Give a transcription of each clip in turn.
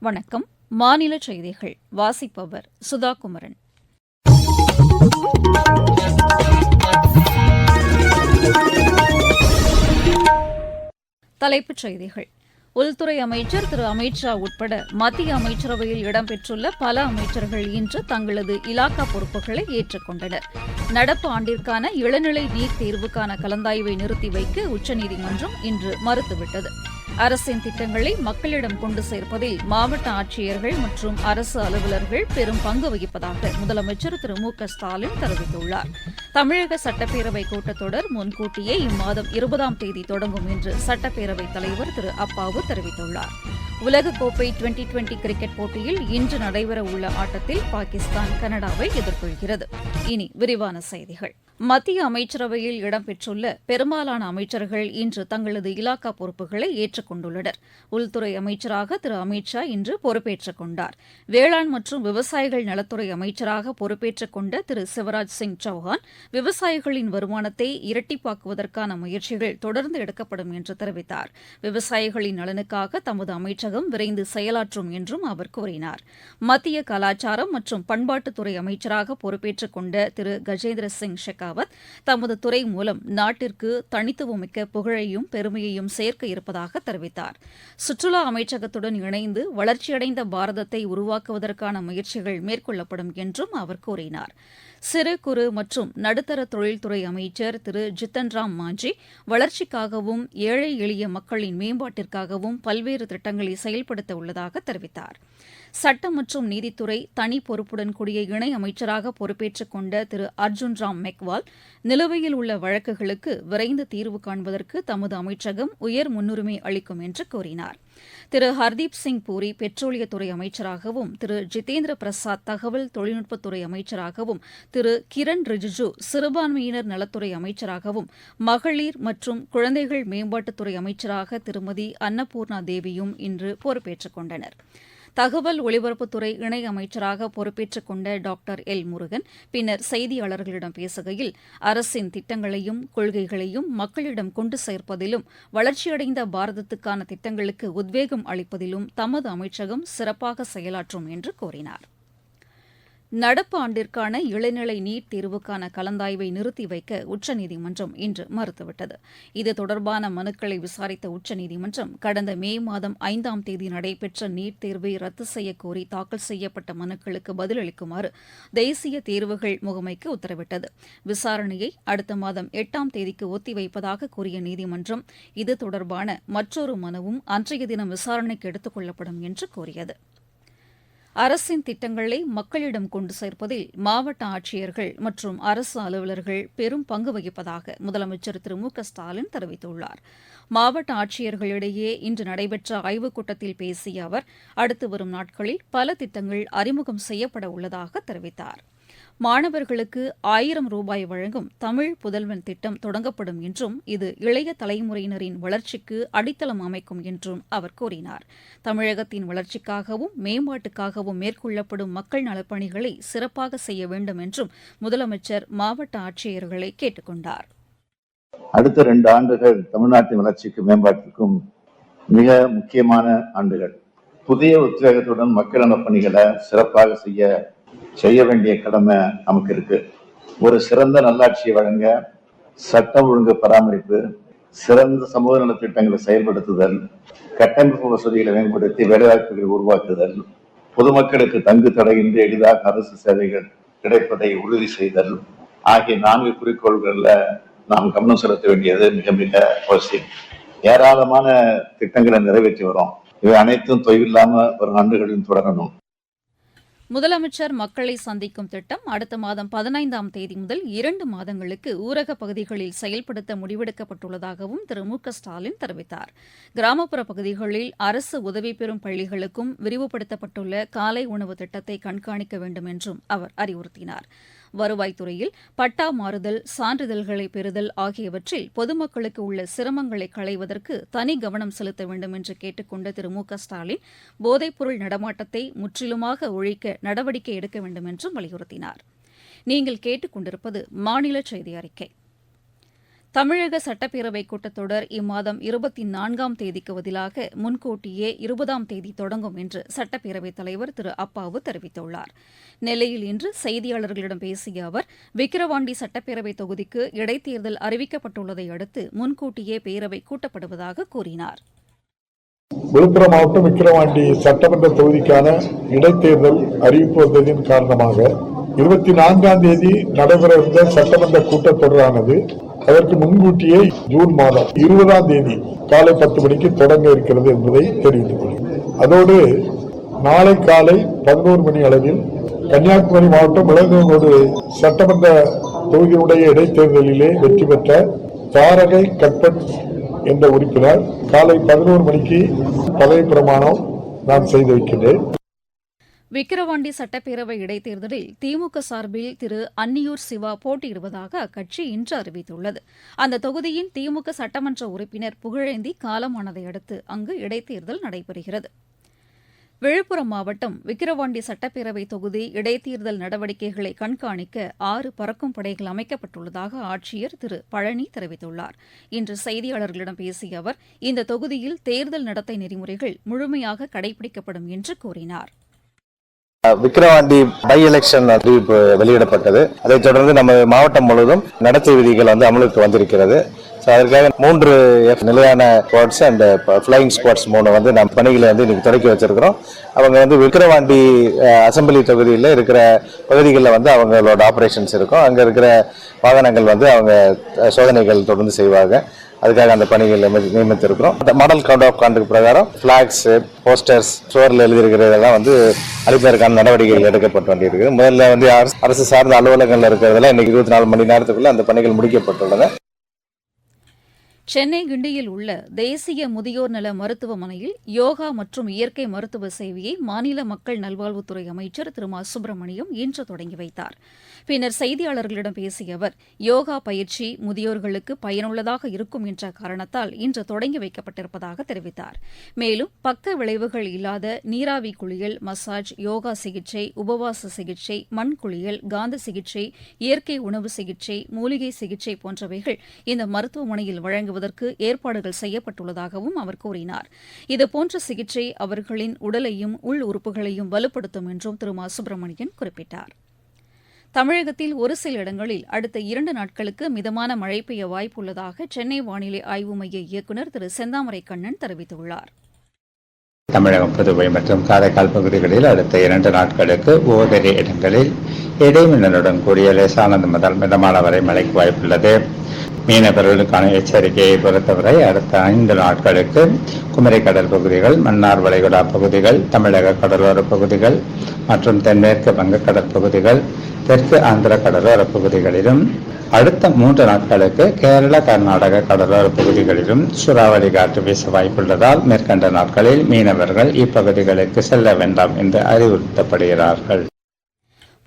வணக்கம். மாநில செய்திகள். வாசிப்பவர் சுதா குமரன் தலைப்புச் செய்திகள். உள்துறை அமைச்சர் திரு. அமித்ஷா உட்பட மத்திய அமைச்சரவையில் இடம்பெற்றுள்ள பல அமைச்சர்கள் இன்று தங்களது இலாக்கா பொறுப்புகளை ஏற்றுக்கொண்டனர். நடப்பு ஆண்டிற்கான இளநிலை நீட் தேர்வுக்கான கலந்தாய்வை நிறுத்தி வைக்க உச்சநீதிமன்றம் இன்று மறுத்துவிட்டது. அரசின் திட்டங்களை மக்களிடம் கொண்டு சேர்ப்பதில் மாவட்ட ஆட்சியர்கள் மற்றும் அரசு அலுவலர்கள் பெரும் பங்கு வகிப்பதாக முதலமைச்சர் திரு மு க ஸ்டாலின் தெரிவித்துள்ளார். தமிழக சட்டப்பேரவை கூட்டத்தொடர் முன்கூட்டியே இம்மாதம் இருபதாம் தேதி தொடங்கும் என்று சட்டப்பேரவைத் தலைவர் திரு அப்பாவு தெரிவித்துள்ளார். உலகக்கோப்பை டுவெண்டி டுவெண்டி கிரிக்கெட் போட்டியில் இன்று நடைபெறவுள்ள ஆட்டத்தில் பாகிஸ்தான் கனடாவை எதிர்கொள்கிறது. இனி விரிவான செய்திகள். மத்திய அமைச்சரவையில் இடம்பெற்றுள்ள பெரும்பாலான அமைச்சர்கள் இன்று தங்களது இலாக்கா பொறுப்புகளை ஏற்றுக்கொண்டுள்ளனர். உள்துறை அமைச்சராக திரு. அமித் ஷா இன்று பொறுப்பேற்றுக் கொண்டார். வேளாண் மற்றும் விவசாயிகள் நலத்துறை அமைச்சராக பொறுப்பேற்றுக் கொண்ட திரு. சிவராஜ் சிங் சௌஹான் விவசாயிகளின் வருமானத்தை இரட்டிப்பாக்குவதற்கான முயற்சிகள் தொடர்ந்து எடுக்கப்படும் என்று தெரிவித்தார். விவசாயிகளின் நலனுக்காக தமது அமைச்சகம் விரைந்து செயலாற்றும் என்றும் அவர் கூறினார். மத்திய கலாச்சாரம் மற்றும் பண்பாட்டுத்துறை அமைச்சராக பொறுப்பேற்றுக் கொண்ட திரு. கஜேந்திர சிங் ஷெகாவத் தமது துறை மூலம் நாட்டிற்கு தனித்துவமிக்க புகழையும் பெருமையையும் சேர்க்க இருப்பதாக தெரிவித்தார். சுற்றுலா அமைச்சகத்துடன் இணைந்து வளர்ச்சியடைந்த பாரதத்தை உருவாக்குவதற்கான முயற்சிகள் மேற்கொள்ளப்படும் என்றும் அவர் கூறினார். சிறு குறு மற்றும் நடுத்தர தொழில்துறை அமைச்சர் திரு ஜித்தன் ராம் மாஞ்சி வளர்ச்சிக்காகவும் ஏழை எளிய மக்களின் மேம்பாட்டிற்காகவும் பல்வேறு திட்டங்களை செயல்படுத்த உள்ளதாக தெரிவித்தார். சட்டம் மற்றும் நீதித்துறை தனி பொறுப்புடன் கூடிய இணை அமைச்சராக பொறுப்பேற்றுக் கொண்ட திரு அர்ஜுன் ராம் மெக்வால் நிலுவையில் உள்ள வழக்குகளுக்கு விரைந்து தீர்வு காண்பதற்கு தமது அமைச்சகம் உயர் முன்னுரிமை அளிக்கும் என்று கூறினார். திரு ஹர்தீப் சிங் பூரி பெட்ரோலியத்துறை அமைச்சராகவும் திரு ஜிதேந்திர பிரசாத் தகவல் தொழில்நுட்பத்துறை அமைச்சராகவும் திரு கிரண் ரிஜிஜு சிறுபான்மையினர் நலத்துறை அமைச்சராகவும் மகளிர் மற்றும் குழந்தைகள் மேம்பாட்டுத்துறை அமைச்சராக திருமதி அன்னபூர்ணா தேவியும் இன்று பொறுப்பேற்றுக் கொண்டனர். தகவல் ஒலிபரப்புத்துறை இணை அமைச்சராக பொறுப்பேற்றுக் கொண்ட டாக்டர் எல் முருகன் பின்னர் செய்தியாளர்களிடம் பேசுகையில் அரசின் திட்டங்களையும் கொள்கைகளையும் மக்களிடம் கொண்டு சேர்ப்பதிலும் வளர்ச்சியடைந்த பாரதத்துக்கான திட்டங்களுக்கு உத்வேகம் அளிப்பதிலும் தமது அமைச்சகம் சிறப்பாக செயலாற்றும் என்று கூறினாா் நடப்பு ஆண்டிற்கான இளநிலை நீட் தேர்வுக்கான கலந்தாய்வை நிறுத்தி வைக்க உச்சநீதிமன்றம் இன்று மறுத்துவிட்டது. இது தொடர்பான மனுக்களை விசாரித்த உச்சநீதிமன்றம் கடந்த மே மாதம் ஐந்தாம் தேதி நடைபெற்ற நீட் தேர்வை ரத்து செய்யக்கோரி தாக்கல் செய்யப்பட்ட மனுக்களுக்கு பதிலளிக்குமாறு தேசிய தேர்வுகள் முகமைக்கு உத்தரவிட்டது. விசாரணையை அடுத்த மாதம் எட்டாம் தேதிக்கு ஒத்திவைப்பதாக கூறிய நீதிமன்றம் இது தொடர்பான மற்றொரு மனுவும் அன்றைய தினம் விசாரணைக்கு எடுத்துக் கொள்ளப்படும் என்று கூறியது. அரசின் திட்டங்களை மக்களிடம் கொண்டு சேர்ப்பதில் மாவட்ட ஆட்சியர்கள் மற்றும் அரசு அலுவலர்கள் பெரும் பங்கு வகிப்பதாக முதலமைச்சர் திரு மு க ஸ்டாலின் தெரிவித்துள்ளார். மாவட்ட ஆட்சியர்களிடையே இன்று நடைபெற்ற ஆய்வுக் கூட்டத்தில் பேசிய அவர் அடுத்து வரும் நாட்களில் பல திட்டங்கள் அறிமுகம் செய்யப்பட உள்ளதாக தெரிவித்தார். மாணவர்களுக்கு ஆயிரம் ரூபாய் வழங்கும் தமிழ் புதல்வன் திட்டம் தொடங்கப்படும் என்றும் இது இளைய தலைமுறையினரின் வளர்ச்சிக்கு அடித்தளம் அமைக்கும் என்றும் அவர் கூறினார். தமிழகத்தின் வளர்ச்சிக்காகவும் மேம்பாட்டுக்காகவும் மேற்கொள்ளப்படும் மக்கள் நலப்பணிகளை சிறப்பாக செய்ய வேண்டும் என்றும் முதலமைச்சர் மாவட்ட ஆட்சியர்களை கேட்டுக்கொண்டார். அடுத்த ரெண்டு ஆண்டுகள் தமிழ்நாட்டின் வளர்ச்சிக்கு மேம்பாட்டிற்கும் மிக முக்கியமான ஆண்டுகள். புதிய உத்வேகத்துடன் மக்கள் நலப்பணிகளை சிறப்பாக செய்ய செய்ய வேண்டிய கடமை நமக்கு இருக்கு. ஒரு சிறந்த நல்லாட்சியை வழங்க சட்டம் ஒழுங்கு பராமரிப்பு சிறந்த சமூக நலத்திட்டங்களை செயல்படுத்துதல் கட்டமைப்பு வசதிகளை மேம்படுத்தி வேலைவாய்ப்புகளை உருவாக்குதல் பொதுமக்களுக்கு தங்கு தடையின்றி எளிதாக அரசு சேவைகள் கிடைப்பதை உறுதி செய்தல் ஆகிய நான்கு குறிக்கோள்களில் நாம் கவனம் செலுத்த வேண்டியது மிக மிக அவசியம். ஏராளமான திட்டங்களை நிறைவேற்றி வரோம். இவை அனைத்தும் தொய்வில்லாம வரும் ஆண்டுகளில் தொடரணும். முதலமைச்சர் மக்களை சந்திக்கும் திட்டம் அடுத்த மாதம் பதினைந்தாம் தேதி முதல் இரண்டு மாதங்களுக்கு ஊரக பகுதிகளில் செயல்படுத்த முடிவெடுக்கப்பட்டுள்ளதாகவும் திரு மு ஸ்டாலின் தெரிவித்தார். கிராமப்புற பகுதிகளில் அரசு உதவி பெறும் பள்ளிகளுக்கும் விரிவுபடுத்தப்பட்டுள்ள காலை உணவு திட்டத்தை கண்காணிக்க வேண்டும் என்றும் அவர் அறிவுறுத்தினார். வருவாய்த்துறையில் பட்டா மாறுதல் சான்றிதழ்களை பெறுதல் ஆகியவற்றில் பொதுமக்களுக்கு உள்ள சிரமங்களை களைவதற்கு தனி கவனம் செலுத்த வேண்டும் என்று கேட்டுக்கொண்ட திரு மு க ஸ்டாலின் போதைப்பொருள் நடமாட்டத்தை முற்றிலுமாக ஒழிக்க நடவடிக்கை எடுக்க வேண்டும் என்றும் வலியுறுத்தினார். நீங்கள் கேட்டுக்கொண்டிருப்பது மாநில செய்தி அறிக்கை. தமிழக சட்டப்பேரவை கூட்டத்தொடர் இம்மாதம் இருபத்தி நான்காம் தேதிக்கு பதிலாக முன்கூட்டியே இருபதாம் தேதி தொடங்கும் என்று சட்டப்பேரவைத் தலைவர் திரு அப்பாவு தெரிவித்துள்ளார். நெல்லையில் இன்று செய்தியாளர்களிடம் பேசிய அவர் விக்கிரவாண்டி சட்டப்பேரவை தொகுதிக்கு இடைத்தேர்தல் அறிவிக்கப்பட்டுள்ளதை அடுத்து முன்கூட்டியே பேரவை கூட்டப்படுவதாக கூறினார். விழுப்புரம் மாவட்டம் விக்கிரவாண்டி சட்டமன்ற தொகுதிக்கான இடைத்தேர்தல் அறிவிப்பு வந்ததின் காரணமாக இருபத்தி நான்காம் தேதி நடைபெற இருந்த சட்டமன்ற கூட்டத்தொடரானது அதற்கு முன்கூட்டியே ஜூன் மாதம் இருபதாம் தேதி காலை பத்து மணிக்கு தொடங்க இருக்கிறது என்பதை தெரிவித்துக் கொள்கிறேன் அதோடு நாளை காலை பதினோரு மணி அளவில் கன்னியாகுமரி மாவட்டம் விலங்குகோடு சட்டமன்ற தொகுதியுடைய இடைத்தேர்தலிலே வெற்றி பெற்ற தாரகை கட்பன் என்ற உறுப்பினர் காலை பதினோரு மணிக்கு பதவி பிரமாணம் நான் செய்து வைக்கின்றேன். விக்கிரவாண்டி சட்டப்பேரவை இடைத்தேர்தலில் திமுக சார்பில் திரு. அன்னியூர் சிவா போட்டியிடுவதாக அக்கட்சி இன்று அறிவித்துள்ளது. அந்த தொகுதியின் திமுக சட்டமன்ற உறுப்பினர் புகழேந்தி காலமானதை அடுத்து அங்கு இடைத்தேர்தல் நடைபெறுகிறது. விழுப்புரம் மாவட்டம் விக்கிரவாண்டி சட்டப்பேரவை தொகுதி இடைத்தேர்தல் நடவடிக்கைகளை கண்காணிக்க ஆறு பறக்கும் படைகள் அமைக்கப்பட்டுள்ளதாக ஆட்சியர் திரு. பழனி தெரிவித்துள்ளார். இன்று செய்தியாளர்களிடம் பேசிய அவர் இந்த தொகுதியில் தேர்தல் நடத்தை நெறிமுறைகள் முழுமையாக கடைபிடிக்கப்படும் என்று கூறினார். விக்கிரவாண்டி பை எலெக்ஷன் அறிவிப்பு வெளியிடப்பட்டது. அதைத் தொடர்ந்து நம்ம மாவட்டம் முழுவதும் நடத்தை விதிகள் வந்து அமலுக்கு வந்திருக்கிறது. ஸோ அதற்காக மூன்று எஃப் நிலையான ஸ்குவாட்ஸ் அண்ட் ஃப்ளையிங் ஸ்குவாட்ஸ் மூணு வந்து நம்ம பணிகளை வந்து இன்னைக்கு தொடக்கி வச்சிருக்கிறோம். அவங்க வந்து விக்கிரவாண்டி அசம்பிளி தொகுதியில் இருக்கிற பகுதிகளில் வந்து அவங்களோட ஆப்ரேஷன்ஸ் இருக்கும். அங்கே இருக்கிற வாகனங்கள் வந்து அவங்க சோதனைகள் தொடர்ந்து செய்வாங்க. அதுக்காக அந்த பணிகள் நியமித்திருக்கிறோம். அந்த மாடல் கோட் ஆஃப் கான்டக்ட் பிரகாரம் ஃபிளாக்ஸ் போஸ்டர்ஸ் சுவரில் எழுதியிருக்கிறதெல்லாம் வந்து அளிப்பதற்கான நடவடிக்கைகள் எடுக்கப்பட்டு வேண்டியிருக்கு முதல்ல வந்து அரசு- அரசு சார்ந்த அலுவலகங்கள் இருக்கிறதெல்லாம் இன்னைக்கு இருபத்தி நாலு மணி நேரத்துக்குள்ள அந்த பணிகள் முடிக்கப்பட்டுள்ளன. சென்னை கிண்டியில் உள்ள தேசிய முதியோர் நல மருத்துவமனையில் யோகா மற்றும் இயற்கை மருத்துவ சேவையை மாநில மக்கள் நல்வாழ்வுத்துறை அமைச்சர் திரு மா சுப்பிரமணியம் இன்று தொடங்கி வைத்தார். பின்னர் செய்தியாளர்களிடம் பேசிய அவர் யோகா பயிற்சி முதியோர்களுக்கு பயனுள்ளதாக இருக்கும் என்ற காரணத்தால் இன்று தொடங்கி வைக்கப்பட்டிருப்பதாக தெரிவித்தார். மேலும் பக்க விளைவுகள் இல்லாத நீராவி குளியல் மசாஜ் யோகா சிகிச்சை உபவாச சிகிச்சை மண் குளியல் காந்த சிகிச்சை இயற்கை உணவு சிகிச்சை மூலிகை சிகிச்சை போன்றவைகள் இந்த மருத்துவமனையில் வழங்குவதற்கு ஏற்பாடுகள் செய்யப்பட்டுள்ளதாகவும் அவர் கூறினார். இதுபோன்ற சிகிச்சை அவர்களின் உடலையும் உள் உறுப்புகளையும் வலுப்படுத்தும் என்றும் திரு. மா. சுப்பிரமணியன் குறிப்பிட்டார். தமிழகத்தில் ஒரு சில இடங்களில் அடுத்த இரண்டு நாட்களுக்கு மிதமான மழை பெய்ய வாய்ப்புள்ளதாக சென்னை வானிலை ஆய்வு மைய இயக்குநர் திரு. செந்தாமரை கண்ணன் தெரிவித்துள்ளார். தமிழகம் புதுவை மற்றும் காரைக்கால் பகுதிகளில் அடுத்த இரண்டு நாட்களுக்கு ஓரிரு இடங்களில் இடைமின்னலுடன் கூடிய லேசானது முதல் மிதமான வரை மழைக்கு வாய்ப்புள்ளது. மீனவர்களுக்கான எச்சரிக்கையை பொறுத்தவரை அடுத்த ஐந்து நாட்களுக்கு குமரி கடல் பகுதிகள் மன்னார் வளைகுடா பகுதிகள் தமிழக கடலோர பகுதிகள் மற்றும் தென்மேற்கு வங்கக்கடல் பகுதிகள் தெற்கு ஆந்திர கடலோர பகுதிகளிலும் அடுத்த மூன்று நாட்களுக்கு கேரள கர்நாடக கடலோர பகுதிகளிலும் சூறாவளி காற்று வீச வாய்ப்புள்ளதால் மேற்கண்ட நாட்களில் மீனவர்கள் இப்பகுதிகளுக்கு செல்ல வேண்டாம் என்று அறிவுறுத்தப்படுகிறார்கள்.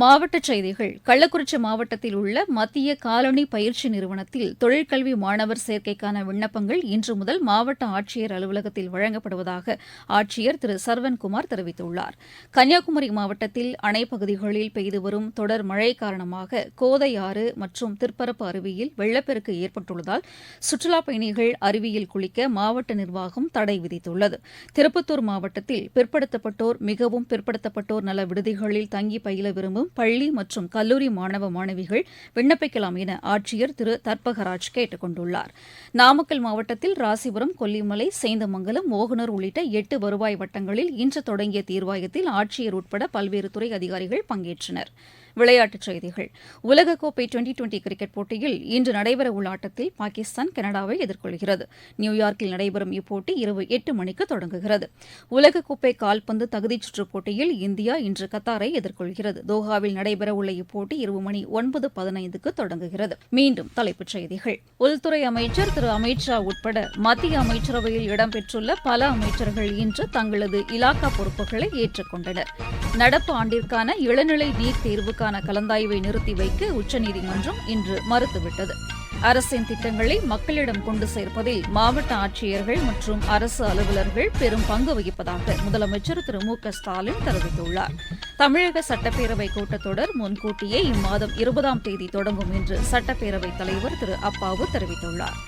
மாவட்டச் செய்திகள். கள்ளக்குறிச்சி மாவட்டத்தில் உள்ள மத்திய காலனி பயிற்சி நிறுவனத்தில் தொழிற்கல்வி மாணவர் சேர்க்கைக்கான விண்ணப்பங்கள் இன்று முதல் மாவட்ட ஆட்சியர் அலுவலகத்தில் வழங்கப்படுவதாக ஆட்சியர் திரு. சர்வன்குமார் தெரிவித்துள்ளார். கன்னியாகுமரி மாவட்டத்தில் அணைப்பகுதிகளில் பெய்து வரும் தொடர் மழை காரணமாக கோதை ஆறு மற்றும் திற்பரப்பு அருவியில் வெள்ளப்பெருக்கு ஏற்பட்டுள்ளதால் சுற்றுலாப் பயணிகள் அருவியில் குளிக்க மாவட்ட நிர்வாகம் தடை விதித்துள்ளது. திருப்பத்தூர் மாவட்டத்தில் பிற்படுத்தப்பட்டோர் மிகவும் பிற்படுத்தப்பட்டோர் நல விடுதிகளில் தங்கி பயில விரும்பும் பள்ளி மற்றும் கல்லூரி மாணவ மாணவிகள் விண்ணப்பிக்கலாம் என ஆட்சியர் திரு தர்பகராஜ் கேட்டுக் கொண்டுள்ளார் நாமக்கல் மாவட்டத்தில் ராசிபுரம் கொல்லிமலை சேந்தமங்கலம் மோகனூர் உள்ளிட்ட எட்டு வருவாய் வட்டங்களில் இன்று தொடங்கிய தீர்வாயத்தில் ஆட்சியர் உட்பட பல்வேறு துறை அதிகாரிகள் பங்கேற்றனர். விளையாட்டுச் செய்திகள். உலகக்கோப்பை டுவெண்டி டுவெண்டி கிரிக்கெட் போட்டியில் இன்று நடைபெறவுள்ள ஆட்டத்தில் பாகிஸ்தான் கனடாவை எதிர்கொள்கிறது. நியூயார்க்கில் நடைபெறும் இப்போட்டி இரவு எட்டு மணிக்கு தொடங்குகிறது. உலகக்கோப்பை கால்பந்து தகுதிச் சுற்றுப் போட்டியில் இந்தியா இன்று கத்தாரை எதிர்கொள்கிறது. தோஹாவில் நடைபெறவுள்ள இப்போட்டி இரவு மணி ஒன்பது பதினைந்துக்கு தொடங்குகிறது. மீண்டும் தலைப்புச் செய்திகள். உள்துறை அமைச்சர் திரு. அமித்ஷா உட்பட மத்திய அமைச்சரவையில் இடம்பெற்றுள்ள பல அமைச்சர்கள் இன்று தங்களது இலாக்கா பொறுப்புகளை ஏற்றுக்கொண்டனர் நடப்பு ஆண்டிற்கான இளநிலை நீட் தேர்வுக்கான கலந்தாய்வை நிறுத்தி வைக்க உச்சநீதிமன்றம் இன்று மறுத்துவிட்டது. அரசின் திட்டங்களை மக்களிடம் கொண்டு சேர்ப்பதில் மாவட்ட ஆட்சியர்கள் மற்றும் அரசு அலுவலர்கள் பெரும் பங்கு வகிப்பதாக முதலமைச்சர் திரு மு க ஸ்டாலின் தெரிவித்துள்ளார். தமிழக சட்டப்பேரவை கூட்டத்தொடர் முன்கூட்டியே இம்மாதம் இருபதாம் தேதி தொடங்கும் என்று சட்டப்பேரவைத் தலைவர் திரு அப்பாவு தெரிவித்துள்ளார்.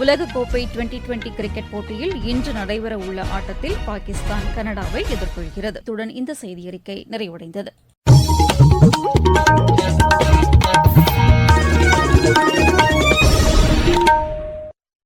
உலகக்கோப்பை டுவெண்டி டுவெண்டி கிரிக்கெட் போட்டியில் இன்று நடைபெறவுள்ள ஆட்டத்தில் பாகிஸ்தான் கனடாவை எதிர்கொள்கிறது. இந்த செய்தியறிக்கை நிறைவடைந்தது. Thank you.